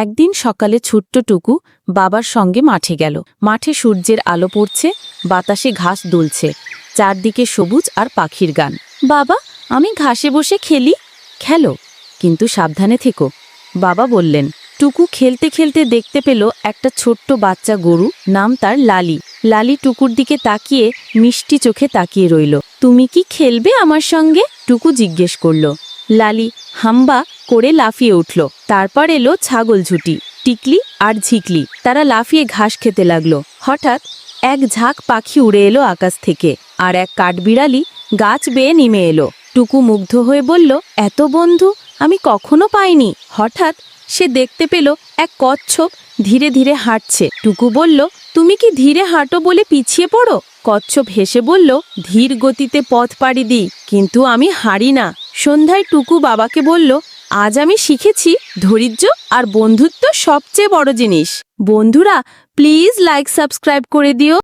একদিন সকালে ছোট্ট টুকু বাবার সঙ্গে মাঠে গেল। মাঠে সূর্যের আলো পড়ছে, বাতাসে ঘাস দুলছে, চারদিকে সবুজ আর পাখির গান। বাবা, আমি ঘাসে বসে খেলি? খেলো, কিন্তু সাবধানে থেকো। বাবা বললেন। টুকু খেলতে খেলতে দেখতে পেল একটা ছোট্ট বাচ্চা গরু, নাম তার লালি। লালি টুকুর দিকে তাকিয়ে মিষ্টি চোখে তাকিয়ে রইল। তুমি কি খেলবে আমার সঙ্গে? টুকু জিজ্ঞেস করল। লালি, হাম্বা করে লাফিয়ে উঠল। তারপর এলো ছাগল ঝুটি, টিকলি আর ঝিকলি। তারা লাফিয়ে ঘাস খেতে লাগল। হঠাৎ এক ঝাঁক পাখি উড়ে এলো আকাশ থেকে আর এক কাঠবিড়ালি গাছ বেয়ে নেমে এলো। টুকু মুগ্ধ হয়ে বলল, এত বন্ধু, আমি কখনো পাইনি। হঠাৎ সে দেখতে পেল এক কচ্ছপ ধীরে ধীরে হাঁটছে। টুকু বলল, তুমি কি ধীরে হাঁটো বলে পিছিয়ে পড়ো? কচ্ছপ হেসে বলল, ধীর গতিতে পথ পাড়ি দিই, কিন্তু আমি হারি না। সন্ধ্যায় টুকু বাবাকে বলল, আজ আমি শিখেছি ধৈর্য আর বন্ধুত্ব সবচেয়ে বড় জিনিস। বন্ধুরা প্লিজ লাইক সাবস্ক্রাইব করে দিও।